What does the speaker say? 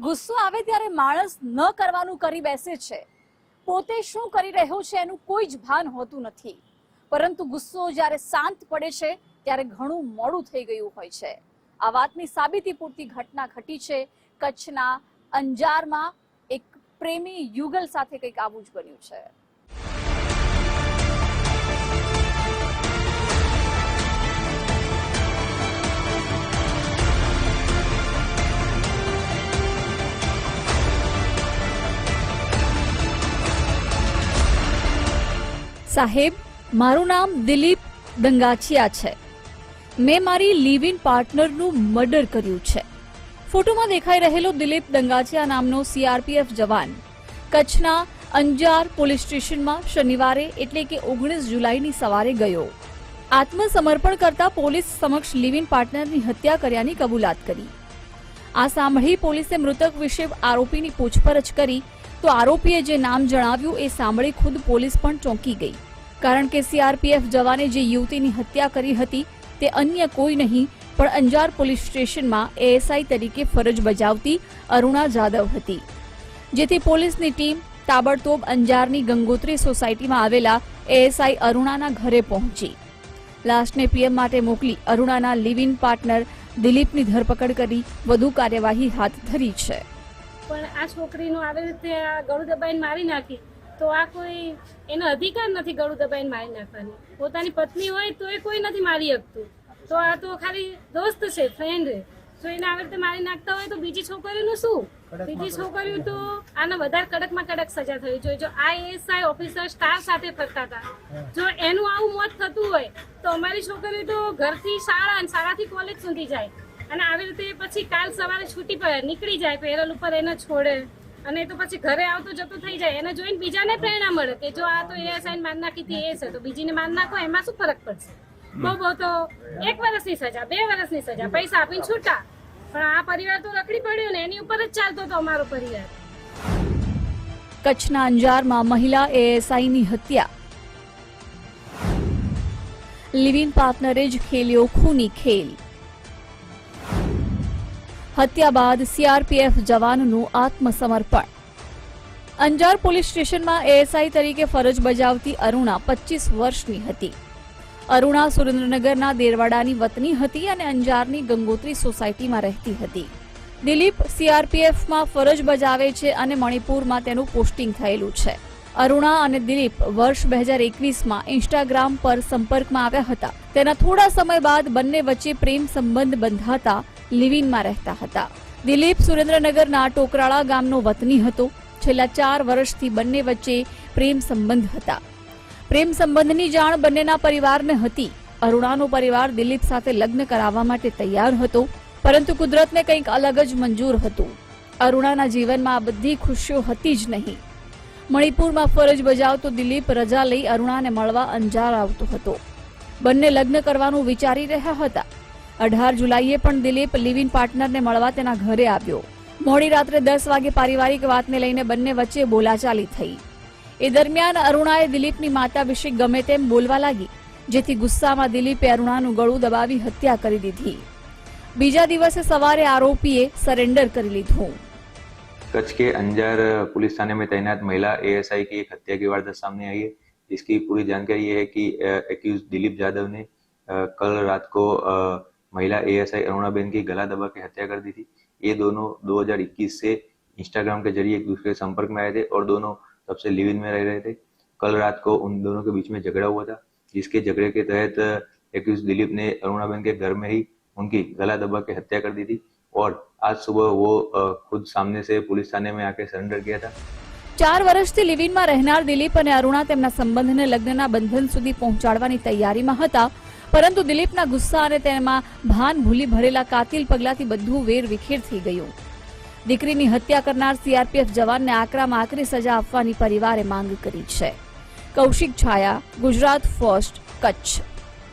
ગુસ્સો આવે ત્યારે માણસ ન કરવાનું કરી બેસે છે. પોતે શું કરી રહ્યો છે એનું કોઈ જ ભાન હોતું નથી. પરંતુ ગુસ્સો જ્યારે શાંત પડે છે, ત્યારે ઘણું મોડું થઈ ગયું હોય છે. આ વાતની સાબિતી પૂરતી ઘટના ઘટી છે. કચ્છના અંજારમાં એક પ્રેમી યુગલ સાથે કંઈક આવું જ બન્યું છે. સાહેબ, મારું નામ દિલીપ દંગાચિયા છે. મેં મારી લિવ ઇન પાર્ટનરનું મર્ડર કર્યું છે. ફોટોમાં દેખાઈ રહેલો દિલીપ દંગાચિયા નામનો સીઆરપીએફ જવાન કચ્છના અંજાર પોલીસ સ્ટેશનમાં શનિવારે એટલે કે ઓગણીસ જુલાઈની સવારે ગયો. આત્મસમર્પણ કરતા પોલીસ સમક્ષ લિવ ઇન પાર્ટનરની હત્યા કર્યાની કબૂલાત કરી. આ સાંભળી પોલીસે મૃતક વિશે આરોપીની પૂછપરછ કરી તો આરોપીએ જે નામ જણાવ્યું એ સાંભળી ખુદ પોલીસ પણ ચોંકી ગઈ. કારણ કે સીઆરપીએફ જવાને જે યુવતીની હત્યા કરી હતી તે અન્ય કોઈ નહીં, પણ અંજાર પોલીસ સ્ટેશનમાં એએસઆઈ તરીકે ફરજ બજાવતી અરુણા જાદવ હતી. જેથી પોલીસની ટીમ તાબડતોબ અંજારની ગંગોત્રી સોસાયટીમાં આવેલા એએસઆઈ અરુણાના ઘરે પહોંચી. લાશને પીએમ માટે મોકલી અરુણાના લિવ ઇન પાર્ટનર દિલીપની ધરપકડ કરી વધુ કાર્યવાહી હાથ ધરી છે. પણ આ છોકરીનું આવી રીતે આ ગળું દબાઈને મારી નાખી તો આ કોઈ એનો અધિકાર નથી ગળું દબાઈને મારી નાખવાની. પોતાની પત્ની હોય તો એ કોઈ નથી મારી શકતું. તો આ તો ખાલી દોસ્ત છે ફ્રેન્ડ તો એને આવી રીતે મારી નાખતા હોય તો બીજી છોકરીનું શું? બીજી છોકરીઓ તો આને વધારે કડકમાં કડક સજા થવી જોઈએ. જો આઈએસઆઈ ઓફિસર સ્ટાફ સાથે ફરતા હતા જો એનું આવું મોત થતું હોય તો અમારી છોકરી તો ઘરથી શાળા અને શાળાથી કોલેજ સુધી જાય. અને આવી રીતે પછી કાલ સવારે છૂટી પર નીકળી જાય પેરલ ઉપર એને છોડે. અને એ તો પછી ઘરે આવતો જતો થઈ જાય. એને જોઈને બીજાને પ્રેરણા મળે કે જો આ તો એ સાઈન માન નાખી હતી એ છે. તો બીજીને માન નાખો એમાં શું ફરક પડશે? બહુ બહુ તો એક વર્ષની સજા બે વર્ષની સજા. પૈસા આપીને છૂટા. પણ આ પરિવાર તો રખડી પડ્યો ને એની ઉપર જ ચાલતો હતો અમારો પરિવાર. કચ્છના અંજારમાં મહિલા એએસઆઈની હત્યા. લિવિંગ પાર્ટનરે જ ખેલ્યો ખૂની ખેલ. હત્યા બાદ સીઆરપીએફ જવાનનું આત્મસમર્પણ. અંજાર પોલીસ સ્ટેશનમાં એએસઆઈ તરીકે ફરજ બજાવતી અરુણા પચીસ વર્ષની હતી. અરુણા સુરેન્દ્રનગરના દેરવાડાની વતની હતી અને અંજારની ગંગોત્રી સોસાયટીમાં રહેતી હતી. દિલીપ સીઆરપીએફમાં ફરજ બજાવે છે અને મણિપુરમાં તેનું પોસ્ટિંગ થયેલું છે. અરુણા અને દિલીપ વર્ષ બે હજાર એકવીસમાં ઇન્સ્ટાગ્રામ પર સંપર્કમાં આવ્યા હતા. તેના થોડા સમય બાદ બંને વચ્ચે પ્રેમ સંબંધ બંધાતા લિવિનમાં રહેતા હતા. દિલીપ સુરેન્દ્રનગરના ટોકરાળા ગામનો વતની હતો. છેલ્લા ચાર વર્ષથી બંને વચ્ચે પ્રેમ સંબંધ હતા. પ્રેમ સંબંધની જાણ બંનેના પરિવારને હતી. અરુણાનો પરિવાર દિલીપ સાથે લગ્ન કરાવવા માટે તૈયાર હતો, પરંતુ કુદરતને કંઈક અલગ જ મંજૂર હતું. અરુણાના જીવનમાં આ બધી ખુશીઓ હતી જ નહીં. મણિપુરમાં ફરજ બજાવતો દિલીપ રજા લઈ અરુણાને મળવા અંજાર આવતો હતો. બંને લગ્ન કરવાનું વિચારી રહ્યા હતા. અઢાર જુલાઈએ પણ દિલીપ લિવ ઇન પાર્ટનરને મળવા તેના ઘરે આવ્યો મોડી રાત્રે દસ વાગે પારિવારિક વાતને લઈને બંને વચ્ચે બોલાચાલી થઈ એ દરમિયાન અરુણાએ દિલીપની માતા વિશે ગમે તેમ બોલવા લાગી જેથી ગુસ્સામાં દિલીપે અરુણાનું ગળું દબાવી હત્યા કરી દીધી બીજા દિવસે સવારે આરોપીએ સરેન્ડર કરી લીધું कच्छ के अंजार पुलिस थाने में तैनात महिला एएसआई की एक हत्या की वारदात सामने आई है इसकी पूरी जानकारी ये है कि एक्यूज दिलीप यादव ने अ, कल रात को अ, महिला एएसआई अरुणाबेन की गला दबा के हत्या कर दी थी ये दोनों 2021 से इंस्टाग्राम के जरिए एक दूसरे के संपर्क में आए थे और दोनों तब से लिव इन में रह रहे थे कल रात को उन दोनों के बीच में झगड़ा हुआ था जिसके झगड़े के तहत एक्यूज दिलीप ने अरुणाबेन के घर में ही उनकी गला दबा के हत्या कर दी थी और आज सुबह वो अ, खुद सामने से पुलिस थाने में आके सरेंडर किया था ચાર વર્ષથી લિવિનમાં રહેનાર દિલીપ અને અરુણા તેમના સંબંધને લગ્નના બંધન સુધી પહોંચાડવાની તૈયારીમાં હતા પરંતુ દિલીપના ગુસ્સા અને તેમાં ભાન ભૂલી ભરેલા કાતિલ પગલાથી બધું વેર વિખેર થઈ ગયું. દીકરીની હત્યા કરનાર સીઆરપીએફ જવાનને આકરામાં આકરી સજા આપવાની પરિવારે માંગ કરી છે. કૌશિક છાયા, ગુજરાત ફર્સ્ટ, કચ્છ.